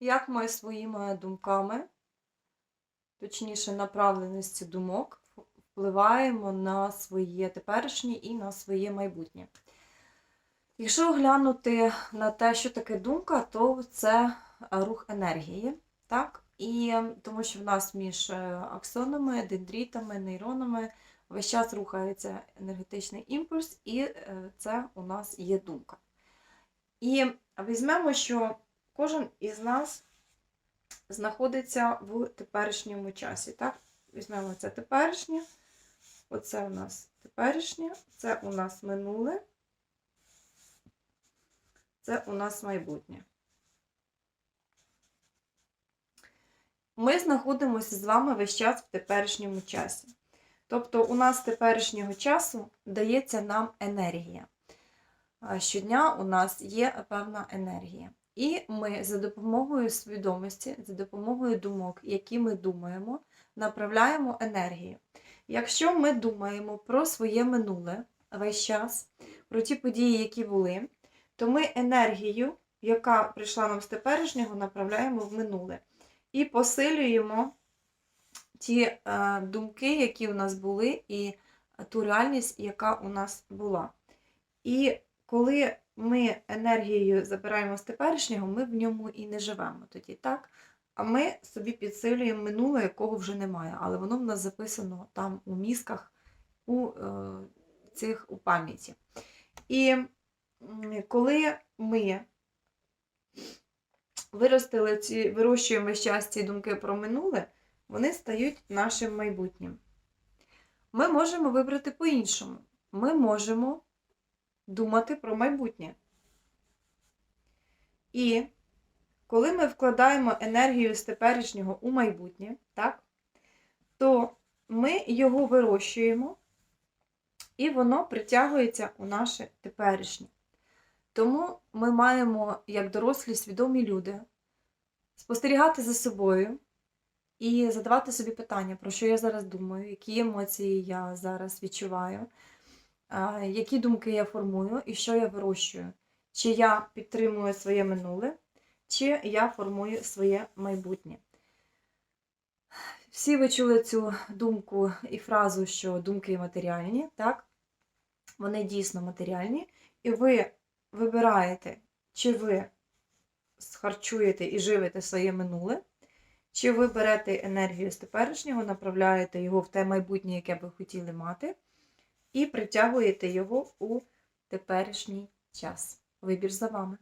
як ми своїми думками, точніше, направленістю думок, впливаємо на своє теперішнє і на своє майбутнє. Якщо оглянути на те, що таке думка, то це рух енергії, так? І тому що в нас між е, аксонами, дендрітами, нейронами весь час рухається енергетичний імпульс, і е, це у нас є думка. І візьмемо, що кожен із нас знаходиться в теперішньому часі. Так? Візьмемо це теперішнє, оце у нас теперішнє, це у нас минуле, це у нас майбутнє. Ми знаходимося з вами весь час в теперішньому часі. Тобто, у нас теперішнього часу дається нам енергія. Щодня у нас є певна енергія. І ми за допомогою свідомості, за допомогою думок, які ми думаємо, направляємо енергію. Якщо ми думаємо про своє минуле весь час, про ті події, які були, то ми енергію, яка прийшла нам з теперішнього, направляємо в минуле. І посилюємо ті е, думки, які у нас були, і ту реальність, яка у нас була. І коли ми енергією забираємо з теперішнього, ми в ньому і не живемо тоді, так? А ми собі підсилюємо минуле, якого вже немає, але воно в нас записано там у мізках, у е, цих у пам'яті. І коли ми виростили ці, вирощуємо час ці думки про минуле, вони стають нашим майбутнім. Ми можемо вибрати по-іншому. Ми можемо думати про майбутнє. І коли ми вкладаємо енергію з теперішнього у майбутнє, так, то ми його вирощуємо, і воно притягується у наше теперішнє. Тому ми маємо, як дорослі свідомі люди, спостерігати за собою і задавати собі питання, про що я зараз думаю, які емоції я зараз відчуваю, які думки я формую і що я вирощую. Чи я підтримую своє минуле, чи я формую своє майбутнє. Всі ви чули цю думку і фразу, що думки матеріальні, так? Вони дійсно матеріальні, і ви вибираєте, чи ви схарчуєте і живете своє минуле, чи ви берете енергію з теперішнього, направляєте його в те майбутнє, яке ви хотіли мати, і притягуєте його у теперішній час. Вибір за вами.